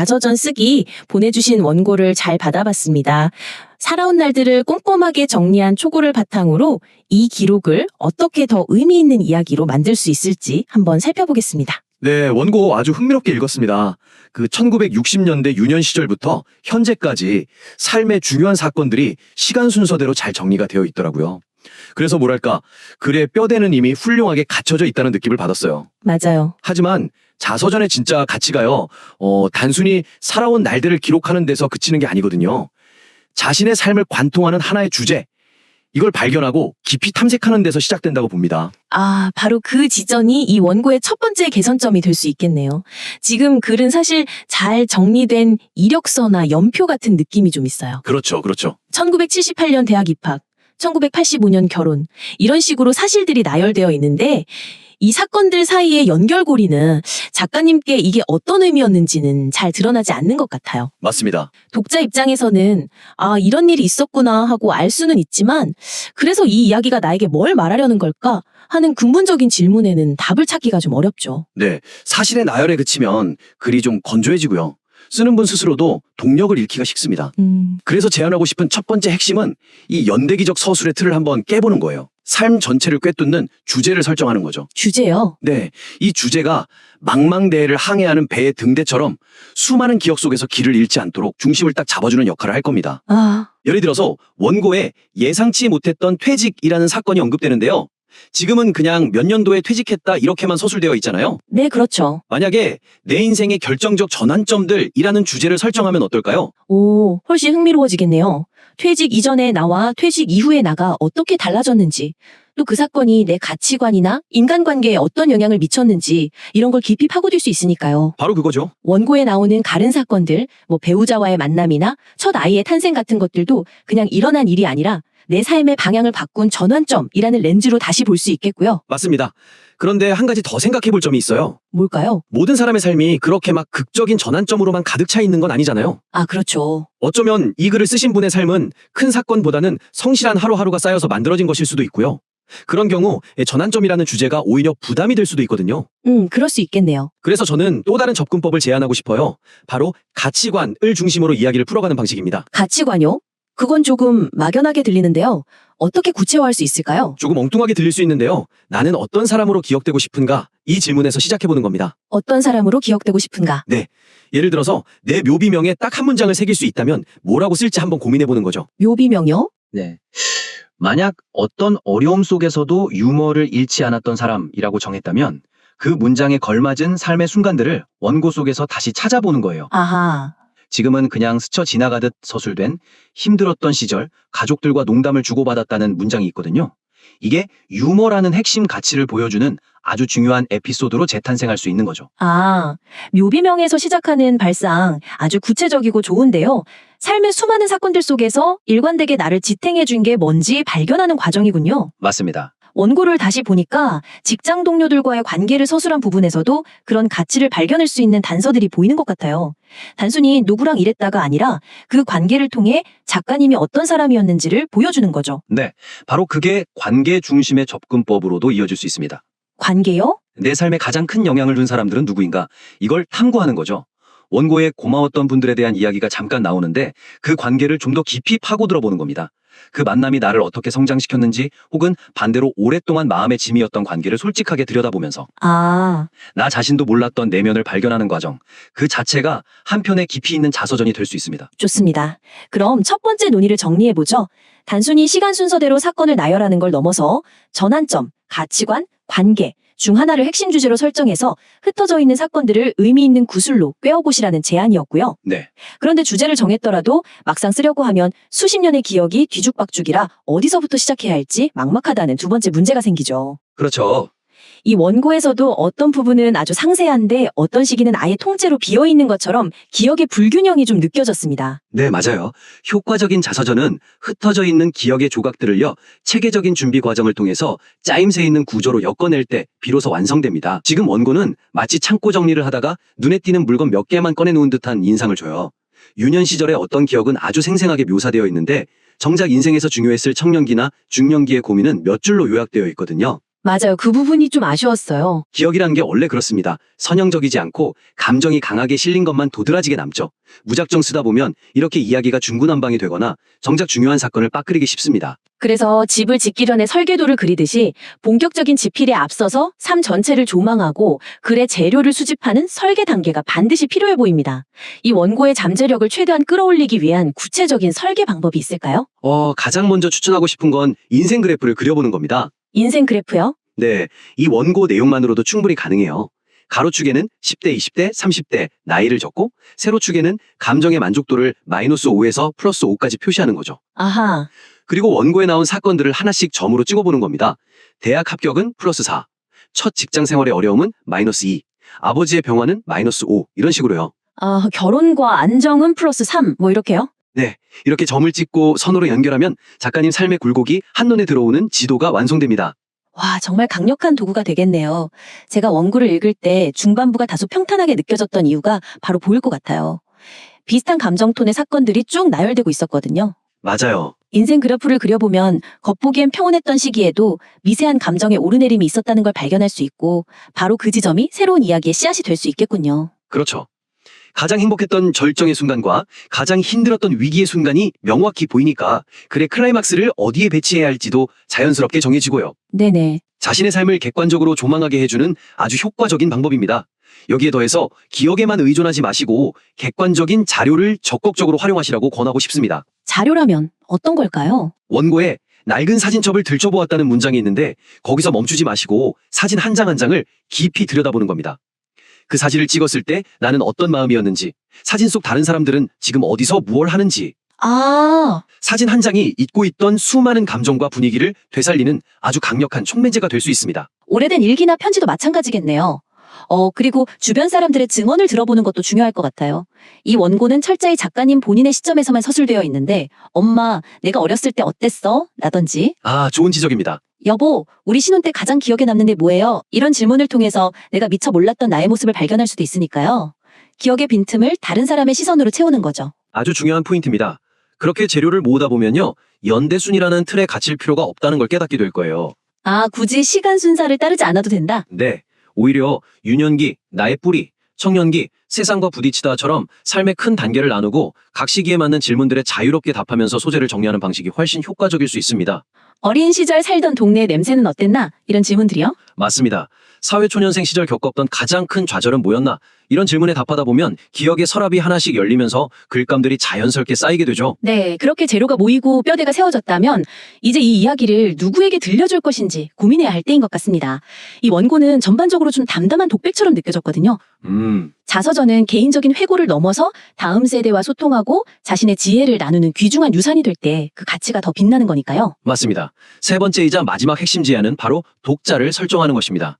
자서전 쓰기 보내주신 원고를 잘 받아봤습니다. 살아온 날들을 꼼꼼하게 정리한 초고를 바탕으로 이 기록을 어떻게 더 의미 있는 이야기로 만들 수 있을지 한번 살펴보겠습니다. 네, 원고 아주 흥미롭게 읽었습니다. 그 1960년대 유년 시절부터 현재까지 삶의 중요한 사건들이 시간 순서대로 잘 정리가 되어 있더라고요. 그래서 뭐랄까, 글의 뼈대는 이미 훌륭하게 갖춰져 있다는 느낌을 받았어요. 맞아요. 하지만 자서전의 진짜 가치가요, 어, 단순히 살아온 날들을 기록하는 데서 그치는 게 아니거든요. 자신의 삶을 관통하는 하나의 주제, 이걸 발견하고 깊이 탐색하는 데서 시작된다고 봅니다. 아, 바로 그 지점이 이 원고의 첫 번째 개선점이 될 수 있겠네요. 지금 글은 사실 잘 정리된 이력서나 연표 같은 느낌이 좀 있어요. 그렇죠, 그렇죠. 1978년 대학 입학, 1985년 결혼, 이런 식으로 사실들이 나열되어 있는데, 이 사건들 사이의 연결고리는 작가님께 이게 어떤 의미였는지는 잘 드러나지 않는 것 같아요. 맞습니다. 독자 입장에서는, 아, 이런 일이 있었구나 하고 알 수는 있지만, 그래서 이 이야기가 나에게 뭘 말하려는 걸까 하는 근본적인 질문에는 답을 찾기가 좀 어렵죠. 네, 사실의 나열에 그치면 글이 좀 건조해지고요. 쓰는 분 스스로도 동력을 잃기가 쉽습니다. 음, 그래서 제안하고 싶은 첫 번째 핵심은 이 연대기적 서술의 틀을 한번 깨보는 거예요. 삶 전체를 꿰뚫는 주제를 설정하는 거죠. 주제요. 네, 이 주제가 망망대해를 항해하는 배의 등대처럼 수많은 기억 속에서 길을 잃지 않도록 중심을 딱 잡아주는 역할을 할 겁니다. 아, 예를 들어서 원고에 예상치 못했던 퇴직이라는 사건이 언급되는데요. 지금은 그냥 몇 년도에 퇴직했다 이렇게만 서술되어 있잖아요. 네, 그렇죠. 만약에 내 인생의 결정적 전환점들이라는 주제를 설정하면 어떨까요? 오, 훨씬 흥미로워지겠네요. 퇴직 이전의 나와 퇴직 이후의 나가 어떻게 달라졌는지, 또 그 사건이 내 가치관이나 인간관계에 어떤 영향을 미쳤는지, 이런 걸 깊이 파고들 수 있으니까요. 바로 그거죠. 원고에 나오는 가른 사건들, 뭐 배우자와의 만남이나 첫 아이의 탄생 같은 것들도 그냥 일어난 일이 아니라 내 삶의 방향을 바꾼 전환점이라는 렌즈로 다시 볼 수 있겠고요. 맞습니다. 그런데 한 가지 더 생각해 볼 점이 있어요. 뭘까요? 모든 사람의 삶이 그렇게 막 극적인 전환점으로만 가득 차 있는 건 아니잖아요. 아, 그렇죠. 어쩌면 이 글을 쓰신 분의 삶은 큰 사건보다는 성실한 하루하루가 쌓여서 만들어진 것일 수도 있고요. 그런 경우 전환점이라는 주제가 오히려 부담이 될 수도 있거든요. 음, 그럴 수 있겠네요. 그래서 저는 또 다른 접근법을 제안하고 싶어요. 바로 가치관을 중심으로 이야기를 풀어가는 방식입니다. 가치관요? 그건 조금 막연하게 들리는데요. 어떻게 구체화할 수 있을까요? 조금 엉뚱하게 들릴 수 있는데요. 나는 어떤 사람으로 기억되고 싶은가? 이 질문에서 시작해보는 겁니다. 어떤 사람으로 기억되고 싶은가? 예를 들어서 내 묘비명에 딱 한 문장을 새길 수 있다면 뭐라고 쓸지 한번 고민해보는 거죠. 묘비명요? 네. 만약 어떤 어려움 속에서도 유머를 잃지 않았던 사람이라고 정했다면 그 문장에 걸맞은 삶의 순간들을 원고 속에서 다시 찾아보는 거예요. 아하. 지금은 그냥 스쳐 지나가듯 서술된 힘들었던 시절 가족들과 농담을 주고받았다는 문장이 있거든요. 이게 유머라는 핵심 가치를 보여주는 아주 중요한 에피소드로 재탄생할 수 있는 거죠. 아, 묘비명에서 시작하는 발상 아주 구체적이고 좋은데요. 삶의 수많은 사건들 속에서 일관되게 나를 지탱해 준 게 뭔지 발견하는 과정이군요. 맞습니다. 원고를 다시 보니까 직장 동료들과의 관계를 서술한 부분에서도 그런 가치를 발견할 수 있는 단서들이 보이는 것 같아요. 단순히 누구랑 일했다가 아니라 그 관계를 통해 작가님이 어떤 사람이었는지를 보여주는 거죠. 네. 바로 그게 관계 중심의 접근법으로도 이어질 수 있습니다. 관계요? 내 삶에 가장 큰 영향을 준 사람들은 누구인가? 이걸 탐구하는 거죠. 원고에 고마웠던 분들에 대한 이야기가 잠깐 나오는데 그 관계를 좀 더 깊이 파고들어 보는 겁니다. 그 만남이 나를 어떻게 성장시켰는지 혹은 반대로 오랫동안 마음의 짐이었던 관계를 솔직하게 들여다보면서 아, 나 자신도 몰랐던 내면을 발견하는 과정 그 자체가 한편의 깊이 있는 자서전이 될 수 있습니다. 좋습니다. 그럼 첫 번째 논의를 정리해보죠. 단순히 시간 순서대로 사건을 나열하는 걸 넘어서 전환점, 가치관, 관계 중 하나를 핵심 주제로 설정해서 흩어져 있는 사건들을 의미 있는 구슬로 꿰어보시라는 제안이었고요. 네. 그런데 주제를 정했더라도 막상 쓰려고 하면 수십 년의 기억이 뒤죽박죽이라 어디서부터 시작해야 할지 막막하다는 두 번째 문제가 생기죠. 그렇죠. 이 원고에서도 어떤 부분은 아주 상세한데 어떤 시기는 아예 통째로 비어 있는 것처럼 기억의 불균형이 좀 느껴졌습니다. 네, 맞아요. 효과적인 자서전은 흩어져 있는 기억의 조각들을요, 체계적인 준비 과정을 통해서 짜임새 있는 구조로 엮어낼 때 비로소 완성됩니다. 지금 원고는 마치 창고 정리를 하다가 눈에 띄는 물건 몇 개만 꺼내놓은 듯한 인상을 줘요. 유년 시절의 어떤 기억은 아주 생생하게 묘사되어 있는데, 정작 인생에서 중요했을 청년기나 중년기의 고민은 몇 줄로 요약되어 있거든요. 맞아요. 그 부분이 좀 아쉬웠어요. 기억이란 게 원래 그렇습니다. 선형적이지 않고 감정이 강하게 실린 것만 도드라지게 남죠. 무작정 쓰다 보면 이렇게 이야기가 중구난방이 되거나 정작 중요한 사건을 빠뜨리기 쉽습니다. 그래서 집을 짓기 전에 설계도를 그리듯이 본격적인 집필에 앞서서 삶 전체를 조망하고 글의 재료를 수집하는 설계 단계가 반드시 필요해 보입니다. 이 원고의 잠재력을 최대한 끌어올리기 위한 구체적인 설계 방법이 있을까요? 어, 가장 먼저 추천하고 싶은 건 인생 그래프를 그려보는 겁니다. 인생 그래프요? 네, 이 원고 내용만으로도 충분히 가능해요. 가로축에는 10대, 20대, 30대 나이를 적고 세로축에는 감정의 만족도를 마이너스 5에서 플러스 5까지 표시하는 거죠. 아하. 그리고 원고에 나온 사건들을 하나씩 점으로 찍어보는 겁니다. 대학 합격은 플러스 4, 첫 직장 생활의 어려움은 마이너스 2, 아버지의 병화는 마이너스 5 이런 식으로요. 아, 결혼과 안정은 플러스 3, 뭐 이렇게요? 이렇게 점을 찍고 선으로 연결하면 작가님 삶의 굴곡이 한눈에 들어오는 지도가 완성됩니다. 와, 정말 강력한 도구가 되겠네요. 제가 원고를 읽을 때 중반부가 다소 평탄하게 느껴졌던 이유가 바로 보일 것 같아요. 비슷한 감정 톤의 사건들이 쭉 나열되고 있었거든요. 맞아요. 인생 그래프를 그려보면 겉보기엔 평온했던 시기에도 미세한 감정의 오르내림이 있었다는 걸 발견할 수 있고 바로 그 지점이 새로운 이야기의 씨앗이 될 수 있겠군요. 그렇죠. 가장 행복했던 절정의 순간과 가장 힘들었던 위기의 순간이 명확히 보이니까 글의 클라이막스를 어디에 배치해야 할지도 자연스럽게 정해지고요. 네네. 자신의 삶을 객관적으로 조망하게 해주는 아주 효과적인 방법입니다. 여기에 더해서 기억에만 의존하지 마시고 객관적인 자료를 적극적으로 활용하시라고 권하고 싶습니다. 자료라면 어떤 걸까요? 원고에 낡은 사진첩을 들춰보았다는 문장이 있는데 거기서 멈추지 마시고 사진 한 장 한 장을 깊이 들여다보는 겁니다. 그 사진을 찍었을 때 나는 어떤 마음이었는지, 사진 속 다른 사람들은 지금 어디서 무얼 하는지, 아, 사진 한 장이 잊고 있던 수많은 감정과 분위기를 되살리는 아주 강력한 촉매제가 될 수 있습니다. 오래된 일기나 편지도 마찬가지겠네요. 어, 그리고 주변 사람들의 증언을 들어보는 것도 중요할 것 같아요. 이 원고는 철저히 작가님 본인의 시점에서만 서술되어 있는데, 엄마, 내가 어렸을 때 어땠어? 라든지, 아, 좋은 지적입니다. 여보, 우리 신혼 때 가장 기억에 남는 게 뭐예요? 이런 질문을 통해서 내가 미처 몰랐던 나의 모습을 발견할 수도 있으니까요. 기억의 빈틈을 다른 사람의 시선으로 채우는 거죠. 아주 중요한 포인트입니다. 그렇게 재료를 모으다 보면요. 연대순이라는 틀에 갇힐 필요가 없다는 걸 깨닫게 될 거예요. 아, 굳이 시간 순서를 따르지 않아도 된다? 네. 오히려 유년기, 나의 뿌리, 청년기, 세상과 부딪히다처럼 삶의 큰 단계를 나누고 각 시기에 맞는 질문들에 자유롭게 답하면서 소재를 정리하는 방식이 훨씬 효과적일 수 있습니다. 어린 시절 살던 동네의 냄새는 어땠나? 이런 질문들이요? 맞습니다. 사회초년생 시절 겪었던 가장 큰 좌절은 뭐였나? 이런 질문에 답하다 보면 기억의 서랍이 하나씩 열리면서 글감들이 자연스럽게 쌓이게 되죠. 네, 그렇게 재료가 모이고 뼈대가 세워졌다면 이제 이 이야기를 누구에게 들려줄 것인지 고민해야 할 때인 것 같습니다. 이 원고는 전반적으로 좀 담담한 독백처럼 느껴졌거든요. 음, 자서전은 개인적인 회고를 넘어서 다음 세대와 소통하고 자신의 지혜를 나누는 귀중한 유산이 될 때 그 가치가 더 빛나는 거니까요. 맞습니다. 세 번째이자 마지막 핵심 제안은 바로 독자를 설정하는 것입니다.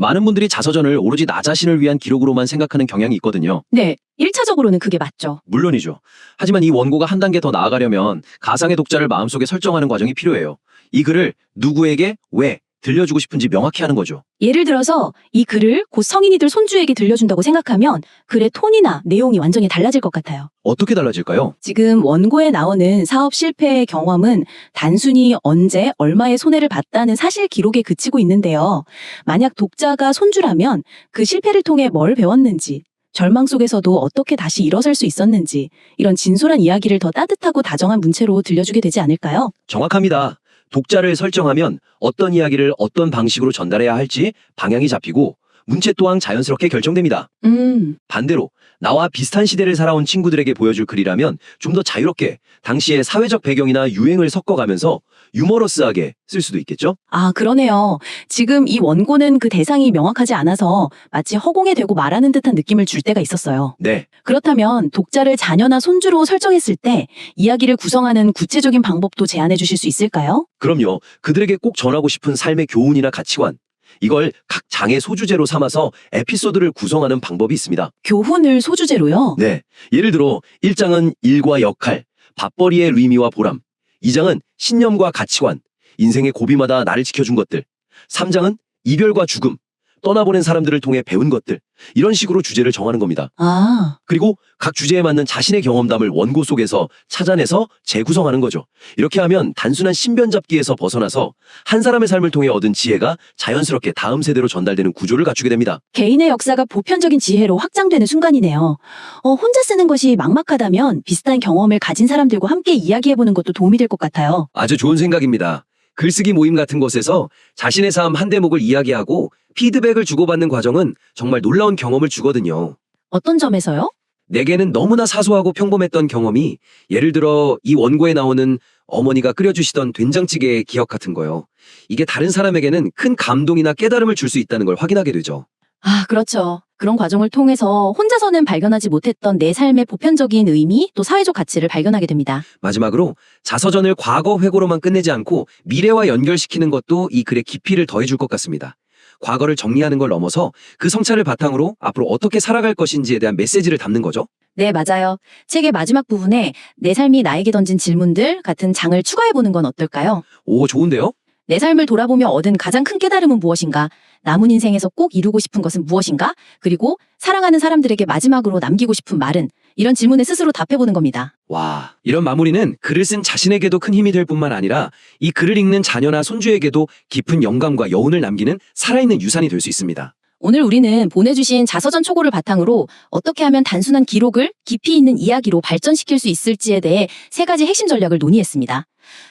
많은 분들이 자서전을 오로지 나 자신을 위한 기록으로만 생각하는 경향이 있거든요. 네, 1차적으로는 그게 맞죠. 물론이죠. 하지만 이 원고가 한 단계 더 나아가려면 가상의 독자를 마음속에 설정하는 과정이 필요해요. 이 글을 누구에게 왜 들려주고 싶은지 명확히 하는 거죠. 예를 들어서 이 글을 곧 성인이 될 손주에게 들려준다고 생각하면 글의 톤이나 내용이 완전히 달라질 것 같아요. 어떻게 달라질까요? 지금 원고에 나오는 사업 실패의 경험은 단순히 언제 얼마의 손해를 봤다는 사실 기록에 그치고 있는데요. 만약 독자가 손주라면 그 실패를 통해 뭘 배웠는지, 절망 속에서도 어떻게 다시 일어설 수 있었는지, 이런 진솔한 이야기를 더 따뜻하고 다정한 문체로 들려주게 되지 않을까요? 정확합니다. 독자를 설정하면 어떤 이야기를 어떤 방식으로 전달해야 할지 방향이 잡히고 문체 또한 자연스럽게 결정됩니다. 음, 반대로 나와 비슷한 시대를 살아온 친구들에게 보여줄 글이라면 좀 더 자유롭게 당시의 사회적 배경이나 유행을 섞어가면서 유머러스하게 쓸 수도 있겠죠? 아, 그러네요. 지금 이 원고는 그 대상이 명확하지 않아서 마치 허공에 대고 말하는 듯한 느낌을 줄 때가 있었어요. 네. 그렇다면 독자를 자녀나 손주로 설정했을 때 이야기를 구성하는 구체적인 방법도 제안해 주실 수 있을까요? 그럼요. 그들에게 꼭 전하고 싶은 삶의 교훈이나 가치관. 이걸 각 장의 소주제로 삼아서 에피소드를 구성하는 방법이 있습니다. 교훈을 소주제로요? 네. 예를 들어 1장은 일과 역할, 밥벌이의 의미와 보람. 2장은 신념과 가치관, 인생의 고비마다 나를 지켜준 것들. 3장은 이별과 죽음, 떠나보낸 사람들을 통해 배운 것들, 이런 식으로 주제를 정하는 겁니다. 아, 그리고 각 주제에 맞는 자신의 경험담을 원고 속에서 찾아내서 재구성하는 거죠. 이렇게 하면 단순한 신변 잡기에서 벗어나서 한 사람의 삶을 통해 얻은 지혜가 자연스럽게 다음 세대로 전달되는 구조를 갖추게 됩니다. 개인의 역사가 보편적인 지혜로 확장되는 순간이네요. 어, 혼자 쓰는 것이 막막하다면 비슷한 경험을 가진 사람들과 함께 이야기해보는 것도 도움이 될 것 같아요. 아주 좋은 생각입니다. 글쓰기 모임 같은 곳에서 자신의 삶 한 대목을 이야기하고 피드백을 주고받는 과정은 정말 놀라운 경험을 주거든요. 어떤 점에서요? 내게는 너무나 사소하고 평범했던 경험이 예를 들어 이 원고에 나오는 어머니가 끓여주시던 된장찌개의 기억 같은 거요. 이게 다른 사람에게는 큰 감동이나 깨달음을 줄 수 있다는 걸 확인하게 되죠. 아, 그렇죠. 그런 과정을 통해서 혼자서는 발견하지 못했던 내 삶의 보편적인 의미 또 사회적 가치를 발견하게 됩니다. 마지막으로 자서전을 과거 회고로만 끝내지 않고 미래와 연결시키는 것도 이 글의 깊이를 더해줄 것 같습니다. 과거를 정리하는 걸 넘어서 그 성찰을 바탕으로 앞으로 어떻게 살아갈 것인지에 대한 메시지를 담는 거죠. 네, 맞아요. 책의 마지막 부분에 내 삶이 나에게 던진 질문들 같은 장을 추가해보는 건 어떨까요? 오, 좋은데요? 내 삶을 돌아보며 얻은 가장 큰 깨달음은 무엇인가? 남은 인생에서 꼭 이루고 싶은 것은 무엇인가? 그리고 사랑하는 사람들에게 마지막으로 남기고 싶은 말은? 이런 질문에 스스로 답해보는 겁니다. 와, 이런 마무리는 글을 쓴 자신에게도 큰 힘이 될 뿐만 아니라 이 글을 읽는 자녀나 손주에게도 깊은 영감과 여운을 남기는 살아있는 유산이 될 수 있습니다. 오늘 우리는 보내주신 자서전 초고를 바탕으로 어떻게 하면 단순한 기록을 깊이 있는 이야기로 발전시킬 수 있을지에 대해 세 가지 핵심 전략을 논의했습니다.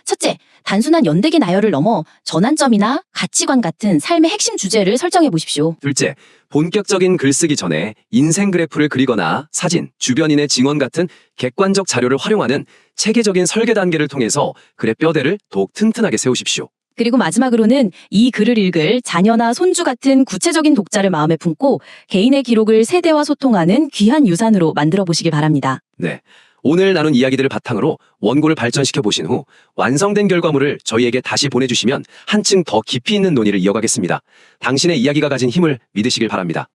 첫째, 단순한 연대기 나열을 넘어 전환점이나 가치관 같은 삶의 핵심 주제를 설정해 보십시오. 둘째, 본격적인 글쓰기 전에 인생 그래프를 그리거나 사진, 주변인의 증언 같은 객관적 자료를 활용하는 체계적인 설계 단계를 통해서 글의 뼈대를 더욱 튼튼하게 세우십시오. 그리고 마지막으로는 이 글을 읽을 자녀나 손주 같은 구체적인 독자를 마음에 품고 개인의 기록을 세대와 소통하는 귀한 유산으로 만들어 보시길 바랍니다. 네. 오늘 나눈 이야기들을 바탕으로 원고를 발전시켜 보신 후 완성된 결과물을 저희에게 다시 보내주시면 한층 더 깊이 있는 논의를 이어가겠습니다. 당신의 이야기가 가진 힘을 믿으시길 바랍니다.